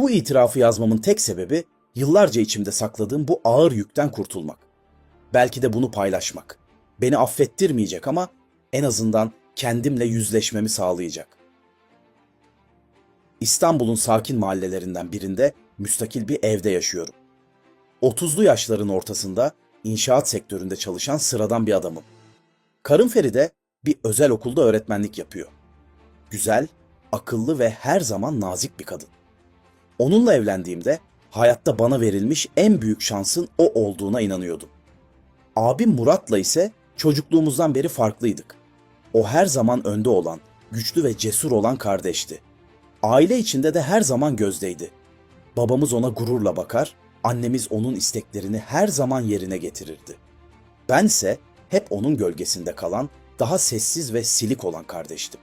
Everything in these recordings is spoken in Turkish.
Bu itirafı yazmamın tek sebebi yıllarca içimde sakladığım bu ağır yükten kurtulmak. Belki de bunu paylaşmak. Beni affettirmeyecek ama en azından kendimle yüzleşmemi sağlayacak. İstanbul'un sakin mahallelerinden birinde müstakil bir evde yaşıyorum. 30'lu yaşların ortasında inşaat sektöründe çalışan sıradan bir adamım. Karım Feride bir özel okulda öğretmenlik yapıyor. Güzel, akıllı ve her zaman nazik bir kadın. Onunla evlendiğimde hayatta bana verilmiş en büyük şansın o olduğuna inanıyordum. Abim Murat'la ise çocukluğumuzdan beri farklıydık. O her zaman önde olan, güçlü ve cesur olan kardeşti. Aile içinde de her zaman gözdeydi. Babamız ona gururla bakar, annemiz onun isteklerini her zaman yerine getirirdi. Bense hep onun gölgesinde kalan, daha sessiz ve silik olan kardeştim.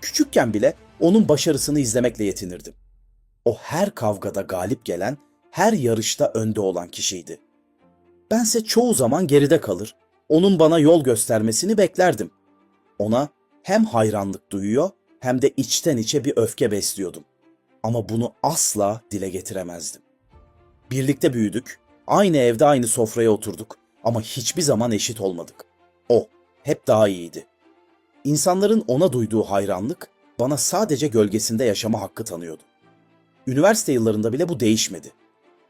Küçükken bile onun başarısını izlemekle yetinirdim. O her kavgada galip gelen, her yarışta önde olan kişiydi. Bense çoğu zaman geride kalır, onun bana yol göstermesini beklerdim. Ona hem hayranlık duyuyor hem de içten içe bir öfke besliyordum. Ama bunu asla dile getiremezdim. Birlikte büyüdük, aynı evde aynı sofraya oturduk ama hiçbir zaman eşit olmadık. O hep daha iyiydi. İnsanların ona duyduğu hayranlık bana sadece gölgesinde yaşama hakkı tanıyordu. Üniversite yıllarında bile bu değişmedi.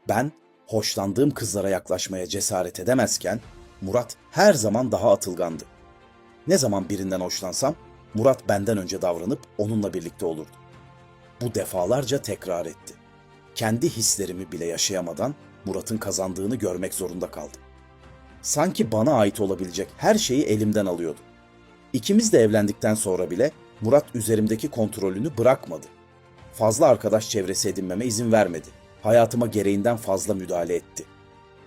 Ben hoşlandığım kızlara yaklaşmaya cesaret edemezken Murat her zaman daha atılgandı. Ne zaman birinden hoşlansam Murat benden önce davranıp onunla birlikte olurdu. Bu defalarca tekrar etti. Kendi hislerimi bile yaşayamadan Murat'ın kazandığını görmek zorunda kaldım. Sanki bana ait olabilecek her şeyi elimden alıyordu. İkimiz de evlendikten sonra bile Murat üzerimdeki kontrolünü bırakmadı. Fazla arkadaş çevresi edinmeme izin vermedi. Hayatıma gereğinden fazla müdahale etti.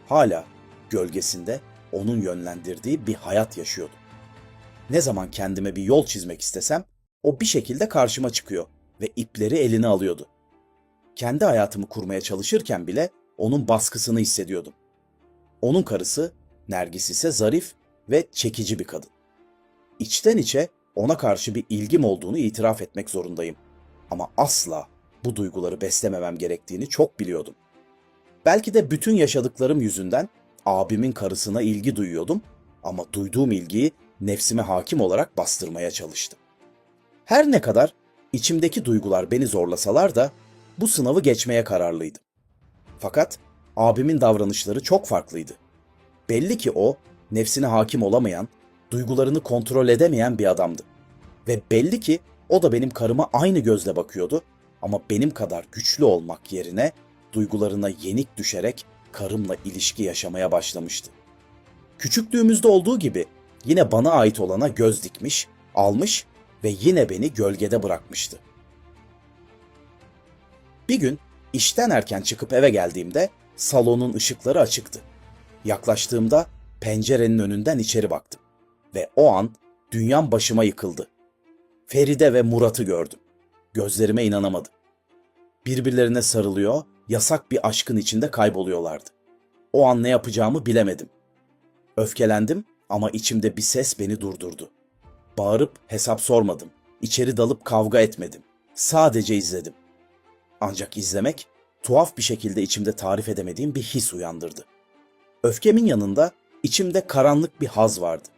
Hala gölgesinde onun yönlendirdiği bir hayat yaşıyordum. Ne zaman kendime bir yol çizmek istesem o bir şekilde karşıma çıkıyor ve ipleri eline alıyordu. Kendi hayatımı kurmaya çalışırken bile onun baskısını hissediyordum. Onun karısı Nergis ise zarif ve çekici bir kadın. İçten içe ona karşı bir ilgim olduğunu itiraf etmek zorundayım. Ama asla bu duyguları beslememem gerektiğini çok biliyordum. Belki de bütün yaşadıklarım yüzünden abimin karısına ilgi duyuyordum ama duyduğum ilgiyi nefsime hakim olarak bastırmaya çalıştım. Her ne kadar içimdeki duygular beni zorlasalar da bu sınavı geçmeye kararlıydım. Fakat abimin davranışları çok farklıydı. Belli ki o nefsine hakim olamayan, duygularını kontrol edemeyen bir adamdı. Ve belli ki o da benim karıma aynı gözle bakıyordu ama benim kadar güçlü olmak yerine duygularına yenik düşerek karımla ilişki yaşamaya başlamıştı. Küçüklüğümüzde olduğu gibi yine bana ait olana göz dikmiş, almış ve yine beni gölgede bırakmıştı. Bir gün işten erken çıkıp eve geldiğimde salonun ışıkları açıktı. Yaklaştığımda pencerenin önünden içeri baktım ve o an dünyam başıma yıkıldı. Feride ve Murat'ı gördüm. Gözlerime inanamadım. Birbirlerine sarılıyor, yasak bir aşkın içinde kayboluyorlardı. O an ne yapacağımı bilemedim. Öfkelendim ama içimde bir ses beni durdurdu. Bağırıp hesap sormadım. İçeri dalıp kavga etmedim. Sadece izledim. Ancak izlemek tuhaf bir şekilde içimde tarif edemediğim bir his uyandırdı. Öfkemin yanında içimde karanlık bir haz vardı.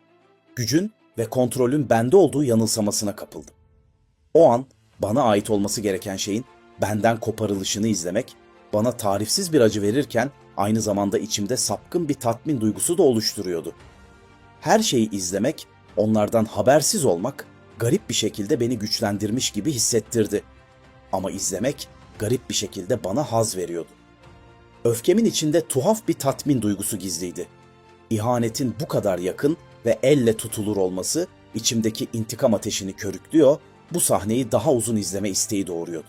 Gücün ve kontrolün bende olduğu yanılsamasına kapıldım. O an bana ait olması gereken şeyin benden koparılışını izlemek bana tarifsiz bir acı verirken aynı zamanda içimde sapkın bir tatmin duygusu da oluşturuyordu. Her şeyi izlemek, onlardan habersiz olmak garip bir şekilde beni güçlendirmiş gibi hissettirdi. Ama izlemek garip bir şekilde bana haz veriyordu. Öfkemin içinde tuhaf bir tatmin duygusu gizliydi. İhanetin bu kadar yakın ve elle tutulur olması içimdeki intikam ateşini körüklüyor, bu sahneyi daha uzun izleme isteği doğuruyordu.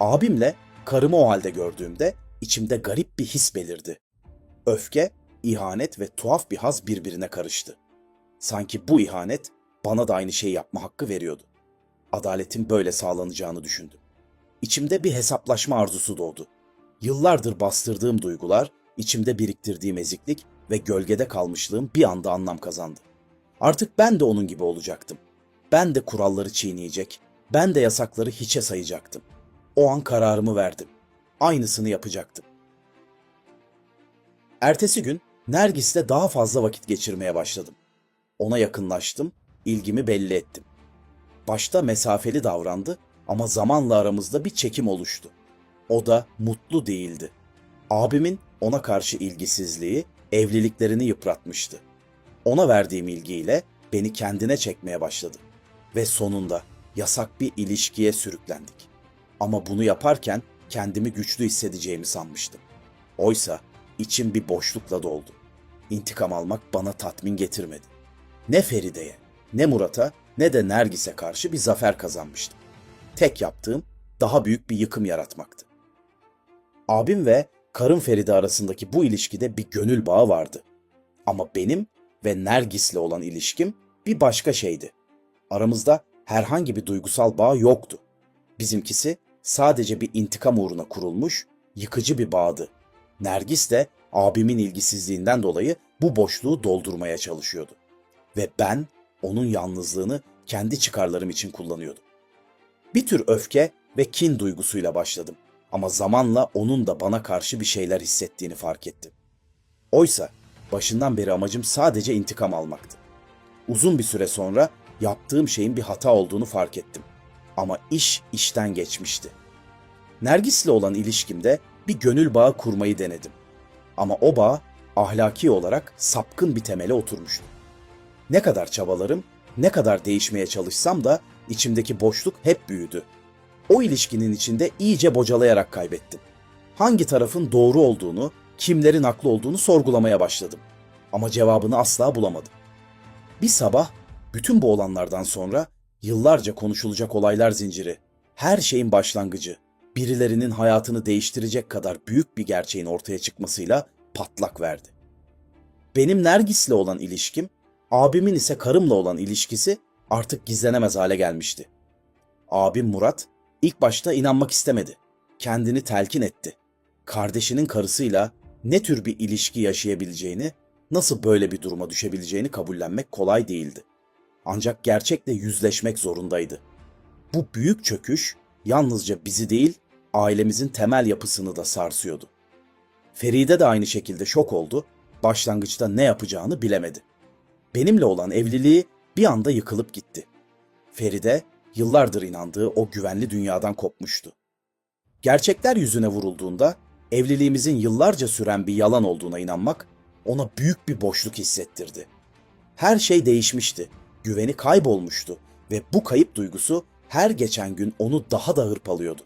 Abimle karımı o halde gördüğümde içimde garip bir his belirdi. Öfke, ihanet ve tuhaf bir haz birbirine karıştı. Sanki bu ihanet bana da aynı şeyi yapma hakkı veriyordu. Adaletin böyle sağlanacağını düşündüm. İçimde bir hesaplaşma arzusu doğdu. Yıllardır bastırdığım duygular, içimde biriktirdiğim eziklik ve gölgede kalmışlığım bir anda anlam kazandı. Artık ben de onun gibi olacaktım. Ben de kuralları çiğneyecek, ben de yasakları hiçe sayacaktım. O an kararımı verdim. Aynısını yapacaktım. Ertesi gün Nergis'le daha fazla vakit geçirmeye başladım. Ona yakınlaştım, ilgimi belli ettim. Başta mesafeli davrandı ama zamanla aramızda bir çekim oluştu. O da mutlu değildi. Abimin ona karşı ilgisizliği evliliklerini yıpratmıştı. Ona verdiğim ilgiyle beni kendine çekmeye başladı ve sonunda yasak bir ilişkiye sürüklendik. Ama bunu yaparken kendimi güçlü hissedeceğimi sanmıştım. Oysa içim bir boşlukla doldu. İntikam almak bana tatmin getirmedi. Ne Feride'ye, ne Murat'a, ne de Nergis'e karşı bir zafer kazanmıştım. Tek yaptığım daha büyük bir yıkım yaratmaktı. Abim ve karım Feride arasındaki bu ilişkide bir gönül bağı vardı. Ama benim ve Nergis'le olan ilişkim bir başka şeydi. Aramızda herhangi bir duygusal bağ yoktu. Bizimkisi sadece bir intikam uğruna kurulmuş, yıkıcı bir bağdı. Nergis de abimin ilgisizliğinden dolayı bu boşluğu doldurmaya çalışıyordu. Ve ben onun yalnızlığını kendi çıkarlarım için kullanıyordum. Bir tür öfke ve kin duygusuyla başladım ama zamanla onun da bana karşı bir şeyler hissettiğini fark ettim. Oysa başından beri amacım sadece intikam almaktı. Uzun bir süre sonra yaptığım şeyin bir hata olduğunu fark ettim. Ama iş işten geçmişti. Nergis'le olan ilişkimde bir gönül bağı kurmayı denedim. Ama o bağ ahlaki olarak sapkın bir temele oturmuştu. Ne kadar çabalarım, ne kadar değişmeye çalışsam da içimdeki boşluk hep büyüdü. O ilişkinin içinde iyice bocalayarak kaybettim. Hangi tarafın doğru olduğunu, kimlerin haklı olduğunu sorgulamaya başladım. Ama cevabını asla bulamadım. Bir sabah bütün bu olanlardan sonra yıllarca konuşulacak olaylar zinciri, her şeyin başlangıcı, birilerinin hayatını değiştirecek kadar büyük bir gerçeğin ortaya çıkmasıyla patlak verdi. Benim Nergis'le olan ilişkim, abimin ise karımla olan ilişkisi artık gizlenemez hale gelmişti. Abim Murat ilk başta inanmak istemedi. Kendini telkin etti. Kardeşinin karısıyla ne tür bir ilişki yaşayabileceğini, nasıl böyle bir duruma düşebileceğini kabullenmek kolay değildi. Ancak gerçekle yüzleşmek zorundaydı. Bu büyük çöküş yalnızca bizi değil, ailemizin temel yapısını da sarsıyordu. Feride de aynı şekilde şok oldu, başlangıçta ne yapacağını bilemedi. Benimle olan evliliği bir anda yıkılıp gitti. Feride yıllardır inandığı o güvenli dünyadan kopmuştu. Gerçekler yüzüne vurulduğunda evliliğimizin yıllarca süren bir yalan olduğuna inanmak ona büyük bir boşluk hissettirdi. Her şey değişmişti, güveni kaybolmuştu ve bu kayıp duygusu her geçen gün onu daha da hırpalıyordu.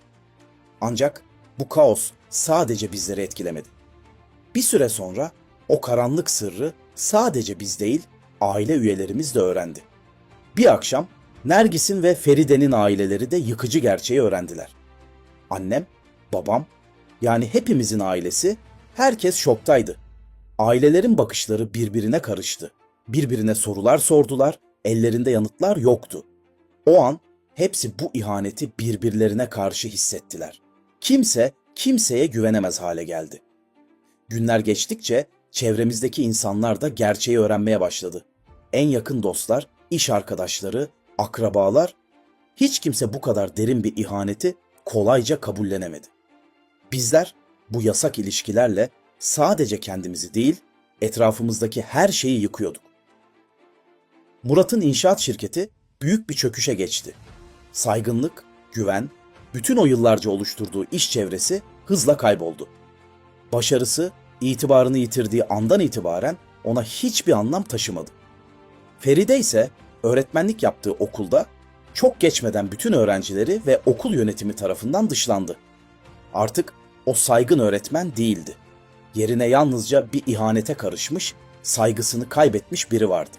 Ancak bu kaos sadece bizleri etkilemedi. Bir süre sonra o karanlık sırrı sadece biz değil, aile üyelerimiz de öğrendi. Bir akşam Nergis'in ve Feride'nin aileleri de yıkıcı gerçeği öğrendiler. Annem, babam, yani hepimizin ailesi, herkes şoktaydı. Ailelerin bakışları birbirine karıştı. Birbirine sorular sordular, ellerinde yanıtlar yoktu. O an hepsi bu ihaneti birbirlerine karşı hissettiler. Kimse kimseye güvenemez hale geldi. Günler geçtikçe çevremizdeki insanlar da gerçeği öğrenmeye başladı. En yakın dostlar, iş arkadaşları, akrabalar, hiç kimse bu kadar derin bir ihaneti kolayca kabullenemedi. Bizler bu yasak ilişkilerle sadece kendimizi değil, etrafımızdaki her şeyi yıkıyorduk. Murat'ın inşaat şirketi büyük bir çöküşe geçti. Saygınlık, güven, bütün o yıllarca oluşturduğu iş çevresi hızla kayboldu. Başarısı, itibarını yitirdiği andan itibaren ona hiçbir anlam taşımadı. Feride ise öğretmenlik yaptığı okulda çok geçmeden bütün öğrencileri ve okul yönetimi tarafından dışlandı. Artık o saygın öğretmen değildi. Yerine yalnızca bir ihanete karışmış, saygısını kaybetmiş biri vardı.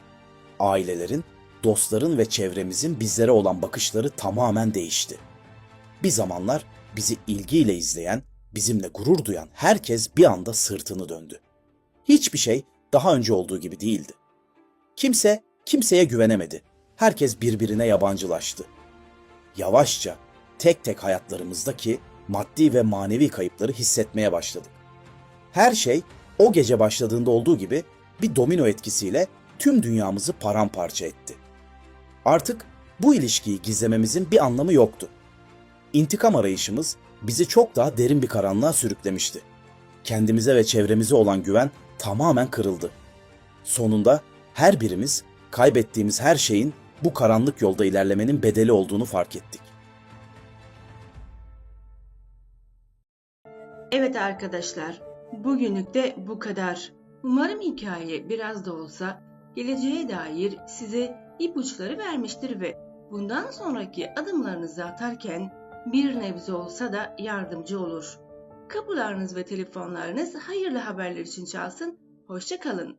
Ailelerin, dostların ve çevremizin bizlere olan bakışları tamamen değişti. Bir zamanlar bizi ilgiyle izleyen, bizimle gurur duyan herkes bir anda sırtını döndü. Hiçbir şey daha önce olduğu gibi değildi. Kimse kimseye güvenemedi. Herkes birbirine yabancılaştı. Yavaşça tek tek hayatlarımızdaki maddi ve manevi kayıpları hissetmeye başladık. Her şey o gece başladığında olduğu gibi bir domino etkisiyle tüm dünyamızı paramparça etti. Artık bu ilişkiyi gizlememizin bir anlamı yoktu. İntikam arayışımız bizi çok daha derin bir karanlığa sürüklemişti. Kendimize ve çevremize olan güven tamamen kırıldı. Sonunda her birimiz kaybettiğimiz her şeyin bu karanlık yolda ilerlemenin bedeli olduğunu fark ettik. Evet arkadaşlar, bugünlük de bu kadar. Umarım hikaye biraz da olsa geleceğe dair size ipuçları vermiştir ve bundan sonraki adımlarınızı atarken bir nebze olsa da yardımcı olur. Kapılarınız ve telefonlarınız hayırlı haberler için çalsın. Hoşça kalın.